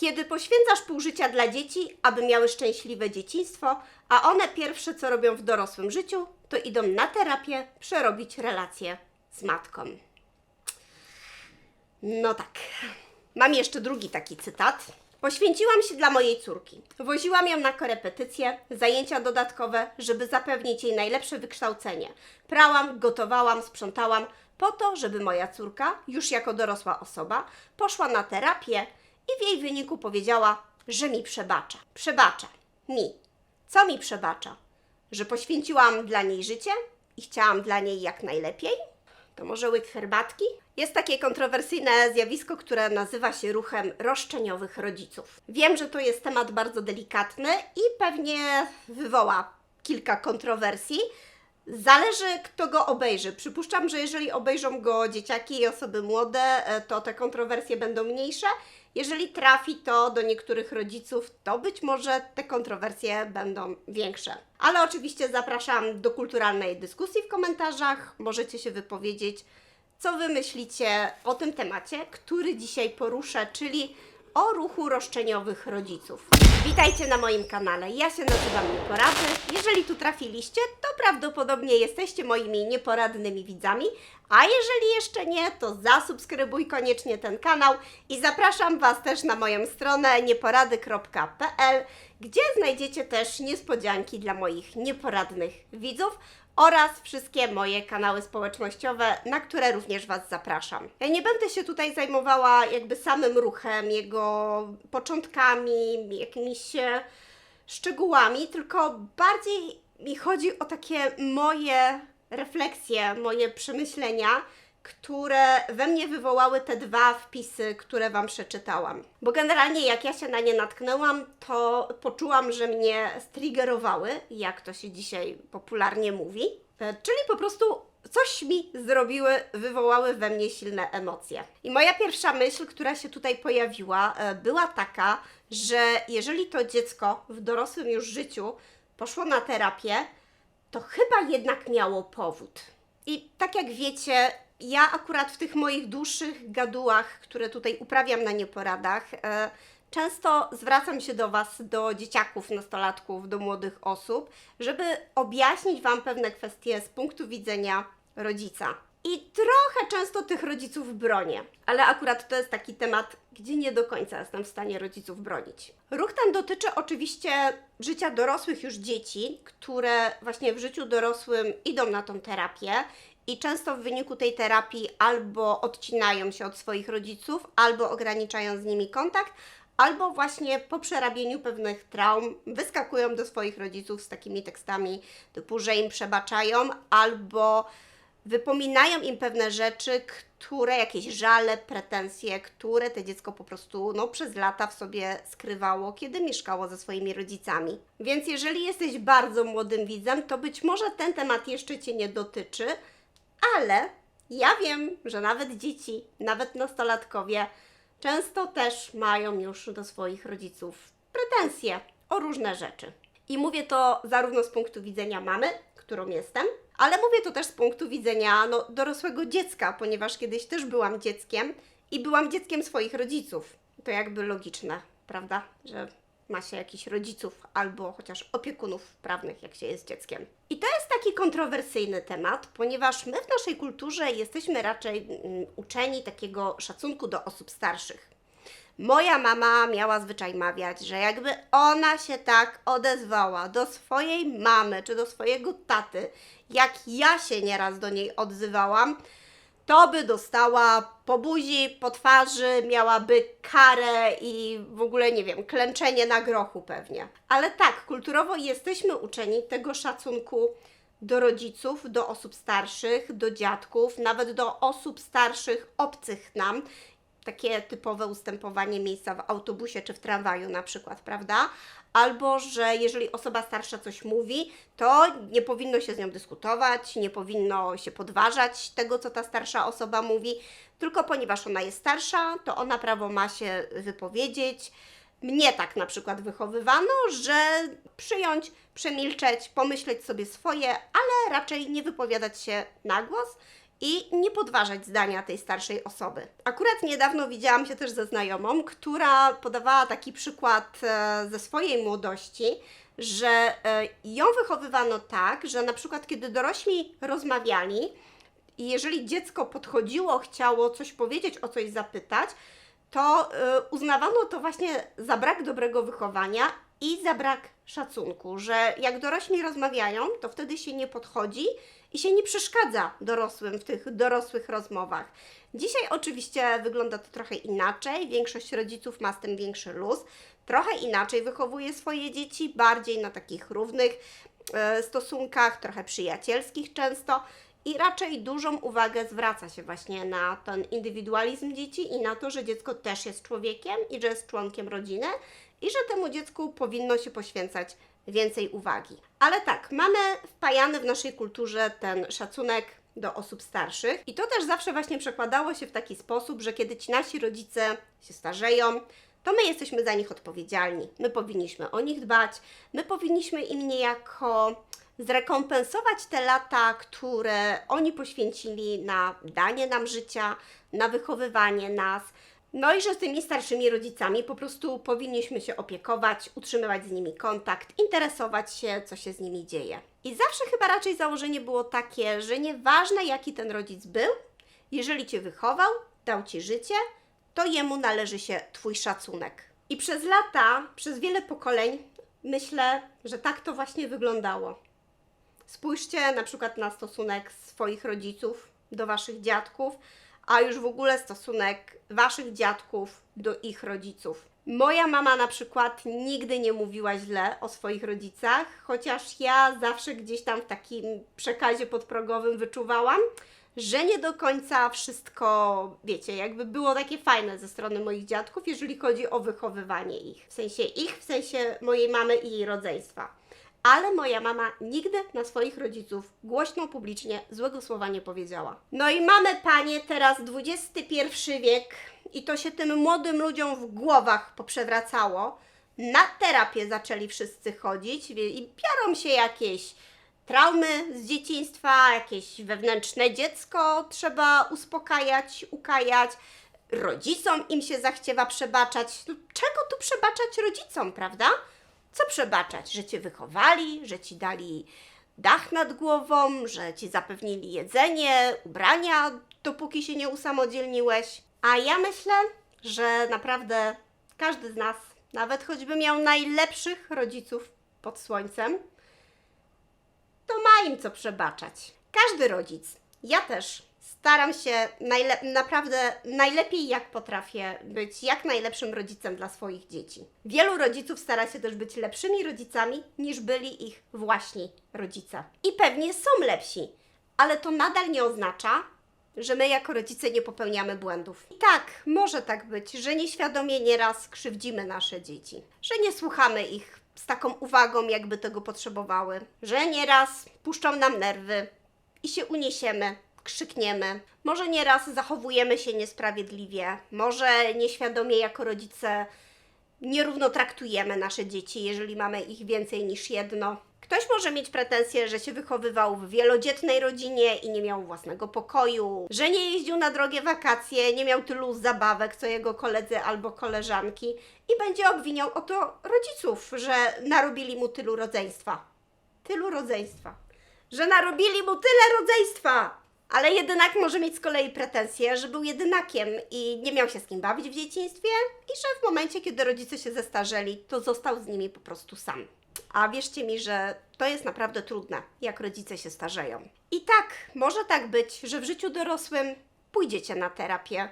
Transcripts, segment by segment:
Kiedy poświęcasz pół życia dla dzieci, aby miały szczęśliwe dzieciństwo, a one pierwsze co robią w dorosłym życiu, to idą na terapię przerobić relacje z matką. No tak. Mam jeszcze drugi taki cytat. Poświęciłam się dla mojej córki. Woziłam ją na korepetycje, zajęcia dodatkowe, żeby zapewnić jej najlepsze wykształcenie. Prałam, gotowałam, sprzątałam, po to, żeby moja córka, już jako dorosła osoba, poszła na terapię i w jej wyniku powiedziała, że mi przebacza. Przebacza. Mi. Co mi przebacza? Że poświęciłam dla niej życie i chciałam dla niej jak najlepiej? To może łyk herbatki? Jest takie kontrowersyjne zjawisko, które nazywa się ruchem roszczeniowych rodziców. Wiem, że to jest temat bardzo delikatny i pewnie wywoła kilka kontrowersji. Zależy, kto go obejrzy. Przypuszczam, że jeżeli obejrzą go dzieciaki i osoby młode, e, to te kontrowersje będą mniejsze. Jeżeli trafi to do niektórych rodziców, to być może te kontrowersje będą większe. Ale oczywiście zapraszam do kulturalnej dyskusji w komentarzach. Możecie się wypowiedzieć, co wy myślicie o tym temacie, który dzisiaj poruszę, czyli o ruchu roszczeniowych rodziców. Witajcie na moim kanale. Ja się nazywam Nieporady. Jeżeli tu trafiliście, to prawdopodobnie jesteście moimi nieporadnymi widzami, a jeżeli jeszcze nie, to zasubskrybuj koniecznie ten kanał i zapraszam Was też na moją stronę nieporady.pl, gdzie znajdziecie też niespodzianki dla moich nieporadnych widzów oraz wszystkie moje kanały społecznościowe, na które również Was zapraszam. Ja nie będę się tutaj zajmowała jakby samym ruchem, jego początkami, jakimiś e, szczegółami, tylko bardziej mi chodzi o takie moje refleksje, moje przemyślenia, które we mnie wywołały te dwa wpisy, które Wam przeczytałam. Bo generalnie jak ja się na nie natknęłam, to poczułam, że mnie striggerowały, jak to się dzisiaj popularnie mówi. E, Czyli po prostu coś mi zrobiły, wywołały we mnie silne emocje. I moja pierwsza myśl, która się tutaj pojawiła, e, była taka, że jeżeli to dziecko w dorosłym już życiu poszło na terapię, to chyba jednak miało powód. I tak jak wiecie, ja akurat w tych moich dłuższych gadułach, które tutaj uprawiam na nieporadach, e, często zwracam się do Was, do dzieciaków, nastolatków, do młodych osób, żeby objaśnić Wam pewne kwestie z punktu widzenia rodzica. I trochę często tych rodziców bronię, ale akurat to jest taki temat, gdzie nie do końca jestem w stanie rodziców bronić. Ruch ten dotyczy oczywiście życia dorosłych już dzieci, które właśnie w życiu dorosłym idą na tą terapię i często w wyniku tej terapii albo odcinają się od swoich rodziców, albo ograniczają z nimi kontakt, albo właśnie po przerabieniu pewnych traum wyskakują do swoich rodziców z takimi tekstami typu, że im przebaczają, albo wypominają im pewne rzeczy, które jakieś żale, pretensje, które to dziecko po prostu no, przez lata w sobie skrywało, kiedy mieszkało ze swoimi rodzicami. Więc jeżeli jesteś bardzo młodym widzem, to być może ten temat jeszcze Cię nie dotyczy, ale ja wiem, że nawet dzieci, nawet nastolatkowie często też mają już do swoich rodziców pretensje o różne rzeczy. I mówię to zarówno z punktu widzenia mamy, którą jestem, ale mówię to też z punktu widzenia no, dorosłego dziecka, ponieważ kiedyś też byłam dzieckiem i byłam dzieckiem swoich rodziców. To jakby logiczne, prawda? Że ma się jakichś rodziców albo chociaż opiekunów prawnych, jak się jest dzieckiem. I to jest taki kontrowersyjny temat, ponieważ my w naszej kulturze jesteśmy raczej mm, uczeni takiego szacunku do osób starszych. Moja mama miała zwyczaj mawiać, że jakby ona się tak odezwała do swojej mamy czy do swojego taty, jak ja się nieraz do niej odzywałam, to by dostała po buzi, po twarzy, miałaby karę i w ogóle nie wiem, klęczenie na grochu pewnie. Ale tak, kulturowo jesteśmy uczeni tego szacunku do rodziców, do osób starszych, do dziadków, nawet do osób starszych obcych nam. Takie typowe ustępowanie miejsca w autobusie czy w tramwaju na przykład, prawda? Albo, że jeżeli osoba starsza coś mówi, to nie powinno się z nią dyskutować, nie powinno się podważać tego, co ta starsza osoba mówi, tylko ponieważ ona jest starsza, to ona prawo ma się wypowiedzieć. Mnie tak na przykład wychowywano, że przyjąć, przemilczeć, pomyśleć sobie swoje, ale raczej nie wypowiadać się na głos i nie podważać zdania tej starszej osoby. Akurat niedawno widziałam się też ze znajomą, która podawała taki przykład e, ze swojej młodości, że e, ją wychowywano tak, że na przykład kiedy dorośli rozmawiali i jeżeli dziecko podchodziło, chciało coś powiedzieć, o coś zapytać, to y, uznawano to właśnie za brak dobrego wychowania i za brak szacunku, że jak dorośli rozmawiają, to wtedy się nie podchodzi i się nie przeszkadza dorosłym w tych dorosłych rozmowach. Dzisiaj oczywiście wygląda to trochę inaczej, większość rodziców ma z tym większy luz, trochę inaczej wychowuje swoje dzieci, bardziej na takich równych e, stosunkach, trochę przyjacielskich często. I raczej dużą uwagę zwraca się właśnie na ten indywidualizm dzieci i na to, że dziecko też jest człowiekiem i że jest członkiem rodziny i że temu dziecku powinno się poświęcać więcej uwagi. Ale tak, mamy wpajany w naszej kulturze ten szacunek do osób starszych i to też zawsze właśnie przekładało się w taki sposób, że kiedy ci nasi rodzice się starzeją, to my jesteśmy za nich odpowiedzialni. My powinniśmy o nich dbać, my powinniśmy im niejako zrekompensować te lata, które oni poświęcili na danie nam życia, na wychowywanie nas. No i że z tymi starszymi rodzicami po prostu powinniśmy się opiekować, utrzymywać z nimi kontakt, interesować się, co się z nimi dzieje. I zawsze chyba raczej założenie było takie, że nieważne jaki ten rodzic był, jeżeli cię wychował, dał ci życie, to jemu należy się Twój szacunek. I przez lata, przez wiele pokoleń, myślę, że tak to właśnie wyglądało. Spójrzcie na przykład na stosunek swoich rodziców do Waszych dziadków, a już w ogóle stosunek Waszych dziadków do ich rodziców. Moja mama na przykład nigdy nie mówiła źle o swoich rodzicach, chociaż ja zawsze gdzieś tam w takim przekazie podprogowym wyczuwałam, że nie do końca wszystko, wiecie, jakby było takie fajne ze strony moich dziadków, jeżeli chodzi o wychowywanie ich. W sensie ich, w sensie mojej mamy i jej rodzeństwa. Ale moja mama nigdy na swoich rodziców głośno, publicznie złego słowa nie powiedziała. No i mamy, panie, teraz XXI wiek i to się tym młodym ludziom w głowach poprzewracało. Na terapię zaczęli wszyscy chodzić i biorą się jakieś traumy z dzieciństwa, jakieś wewnętrzne dziecko trzeba uspokajać, ukajać. Rodzicom im się zachciewa przebaczać. No, czego tu przebaczać rodzicom, prawda? Co przebaczać? Że cię wychowali, że ci dali dach nad głową, że ci zapewnili jedzenie, ubrania, dopóki się nie usamodzielniłeś. A ja myślę, że naprawdę każdy z nas, nawet choćby miał najlepszych rodziców pod słońcem, to ma im co przebaczać. Każdy rodzic, ja też staram się najle- naprawdę najlepiej jak potrafię być jak najlepszym rodzicem dla swoich dzieci. Wielu rodziców stara się też być lepszymi rodzicami niż byli ich właśnie rodzice. I pewnie są lepsi, ale to nadal nie oznacza, że my jako rodzice nie popełniamy błędów. I tak, może tak być, że nieświadomie nieraz krzywdzimy nasze dzieci, że nie słuchamy ich z taką uwagą, jakby tego potrzebowały, że nieraz puszczą nam nerwy i się uniesiemy, krzykniemy. Może nieraz zachowujemy się niesprawiedliwie, może nieświadomie jako rodzice nierówno traktujemy nasze dzieci, jeżeli mamy ich więcej niż jedno. Ktoś może mieć pretensje, że się wychowywał w wielodzietnej rodzinie i nie miał własnego pokoju, że nie jeździł na drogie wakacje, nie miał tylu zabawek co jego koledzy albo koleżanki i będzie obwiniał o to rodziców, że narobili mu tylu rodzeństwa. Tylu rodzeństwa. Że narobili mu tyle rodzeństwa! Ale jedynak może mieć z kolei pretensje, że był jedynakiem i nie miał się z kim bawić w dzieciństwie i że w momencie, kiedy rodzice się zestarzeli, to został z nimi po prostu sam. A wierzcie mi, że to jest naprawdę trudne, jak rodzice się starzeją. I tak, może tak być, że w życiu dorosłym pójdziecie na terapię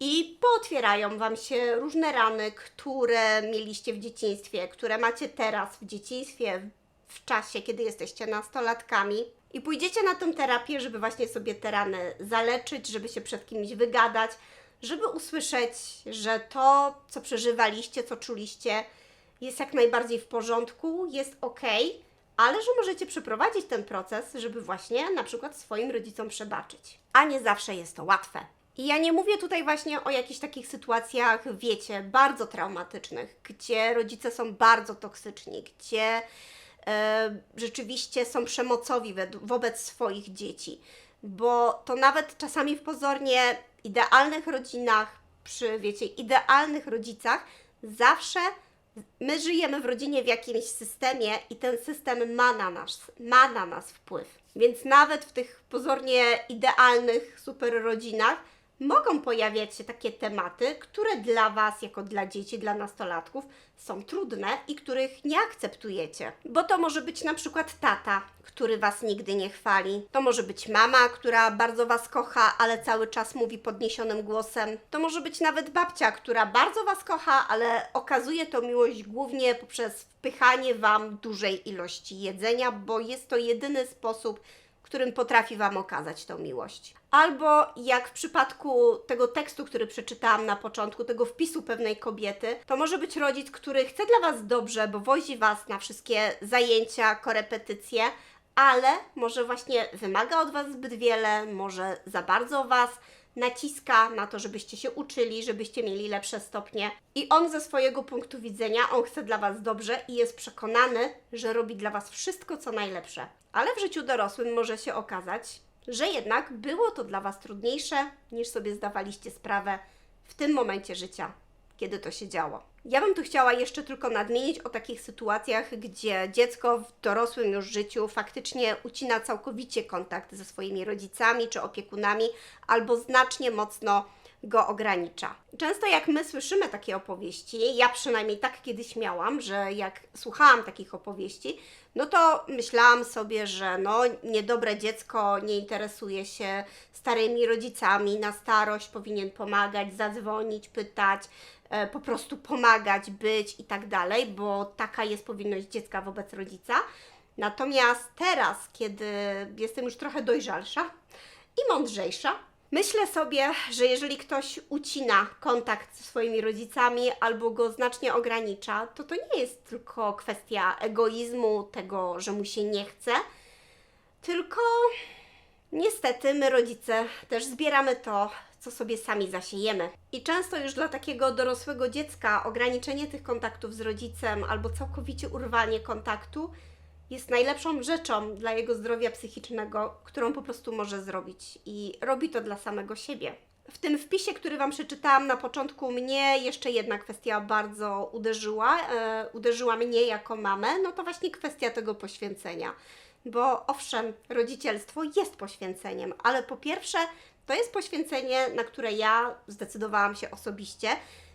i pootwierają Wam się różne rany, które mieliście w dzieciństwie, które macie teraz w dzieciństwie, w czasie, kiedy jesteście nastolatkami. I pójdziecie na tę terapię, żeby właśnie sobie te rany zaleczyć, żeby się przed kimś wygadać, żeby usłyszeć, że to, co przeżywaliście, co czuliście, jest jak najbardziej w porządku, jest ok, ale że możecie przeprowadzić ten proces, żeby właśnie na przykład swoim rodzicom przebaczyć. A nie zawsze jest to łatwe. I ja nie mówię tutaj właśnie o jakichś takich sytuacjach, wiecie, bardzo traumatycznych, gdzie rodzice są bardzo toksyczni, gdzie rzeczywiście są przemocowi wobec swoich dzieci. bo to nawet czasami w pozornie idealnych rodzinach, przy, wiecie, idealnych rodzicach, zawsze my żyjemy w rodzinie w jakimś systemie i ten system ma na nas, ma na nas wpływ. Więc nawet w tych pozornie idealnych super rodzinach mogą pojawiać się takie tematy, które dla Was, jako dla dzieci, dla nastolatków, są trudne i których nie akceptujecie. Bo to może być na przykład tata, który Was nigdy nie chwali. To może być mama, która bardzo Was kocha, ale cały czas mówi podniesionym głosem. To może być nawet babcia, która bardzo Was kocha, ale okazuje to miłość głównie poprzez wpychanie Wam dużej ilości jedzenia, bo jest to jedyny sposób, którym potrafi Wam okazać tą miłość. Albo jak w przypadku tego tekstu, który przeczytałam na początku, tego wpisu pewnej kobiety, to może być rodzic, który chce dla Was dobrze, bo wozi Was na wszystkie zajęcia, korepetycje, ale może właśnie wymaga od Was zbyt wiele, może za bardzo Was naciska na to, żebyście się uczyli, żebyście mieli lepsze stopnie. I on ze swojego punktu widzenia, on chce dla Was dobrze i jest przekonany, że robi dla Was wszystko, co najlepsze. Ale w życiu dorosłym może się okazać, że jednak było to dla Was trudniejsze, niż sobie zdawaliście sprawę w tym momencie życia, kiedy to się działo. Ja bym tu chciała jeszcze tylko nadmienić o takich sytuacjach, gdzie dziecko w dorosłym już życiu faktycznie ucina całkowicie kontakt ze swoimi rodzicami czy opiekunami, albo znacznie mocno go ogranicza. Często jak my słyszymy takie opowieści, ja przynajmniej tak kiedyś miałam, że jak słuchałam takich opowieści, no to myślałam sobie, że no niedobre dziecko nie interesuje się starymi rodzicami, na starość powinien pomagać, zadzwonić, pytać, po prostu pomagać, być i tak dalej, bo taka jest powinność dziecka wobec rodzica. Natomiast teraz, kiedy jestem już trochę dojrzalsza i mądrzejsza, myślę sobie, że jeżeli ktoś ucina kontakt ze swoimi rodzicami albo go znacznie ogranicza, to to nie jest tylko kwestia egoizmu, tego, że mu się nie chce, tylko Niestety, my rodzice też zbieramy to, co sobie sami zasiejemy. I często już dla takiego dorosłego dziecka ograniczenie tych kontaktów z rodzicem albo całkowicie urwanie kontaktu jest najlepszą rzeczą dla jego zdrowia psychicznego, którą po prostu może zrobić. I robi to dla samego siebie. W tym wpisie, który Wam przeczytałam na początku, mnie jeszcze jedna kwestia bardzo uderzyła. E, uderzyła mnie jako mamę, no to właśnie kwestia tego poświęcenia bo owszem, rodzicielstwo jest poświęceniem, ale po pierwsze, to jest poświęcenie, na które ja zdecydowałam się osobiście.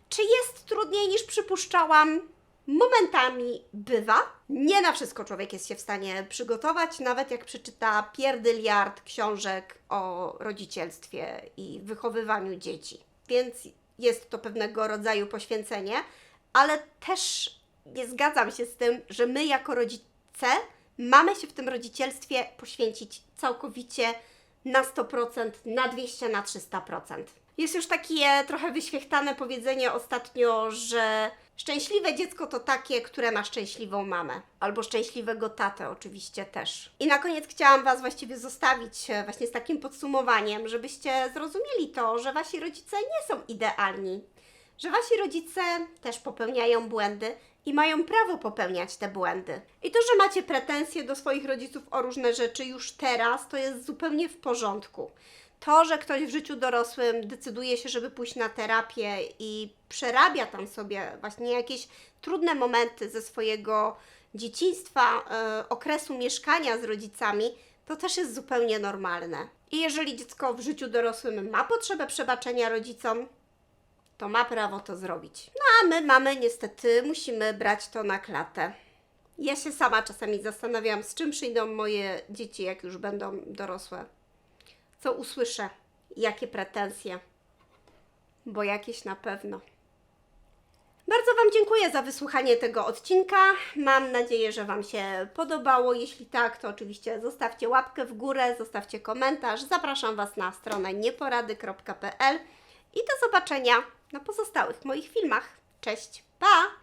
Czy jest trudniej niż przypuszczałam? Momentami bywa. Nie na wszystko człowiek jest się w stanie przygotować, nawet jak przeczyta pierdyliard książek o rodzicielstwie i wychowywaniu dzieci. Więc jest to pewnego rodzaju poświęcenie, ale też nie zgadzam się z tym, że my jako rodzice mamy się w tym rodzicielstwie poświęcić całkowicie na 100%, na 200, na 300%. Jest już takie trochę wyświechtane powiedzenie ostatnio, że szczęśliwe dziecko to takie, które ma szczęśliwą mamę. Albo szczęśliwego tatę oczywiście też. I na koniec chciałam Was właściwie zostawić e, właśnie z takim podsumowaniem, żebyście zrozumieli to, że Wasi rodzice nie są idealni. Że Wasi rodzice też popełniają błędy i mają prawo popełniać te błędy. I to, że macie pretensje do swoich rodziców o różne rzeczy już teraz, to jest zupełnie w porządku. To, że ktoś w życiu dorosłym decyduje się, żeby pójść na terapię i przerabia tam sobie właśnie jakieś trudne momenty ze swojego dzieciństwa, e, okresu mieszkania z rodzicami, to też jest zupełnie normalne. I jeżeli dziecko w życiu dorosłym ma potrzebę przebaczenia rodzicom, to ma prawo to zrobić. No a my mamy niestety, musimy brać to na klatę. Ja się sama czasami zastanawiam, z czym przyjdą moje dzieci, jak już będą dorosłe. Co usłyszę, jakie pretensje, bo jakieś na pewno. Bardzo Wam dziękuję za wysłuchanie tego odcinka. Mam nadzieję, że Wam się podobało. Jeśli tak, to oczywiście zostawcie łapkę w górę, zostawcie komentarz. Zapraszam Was na stronę nieporady.pl i do zobaczenia na pozostałych moich filmach. Cześć, pa!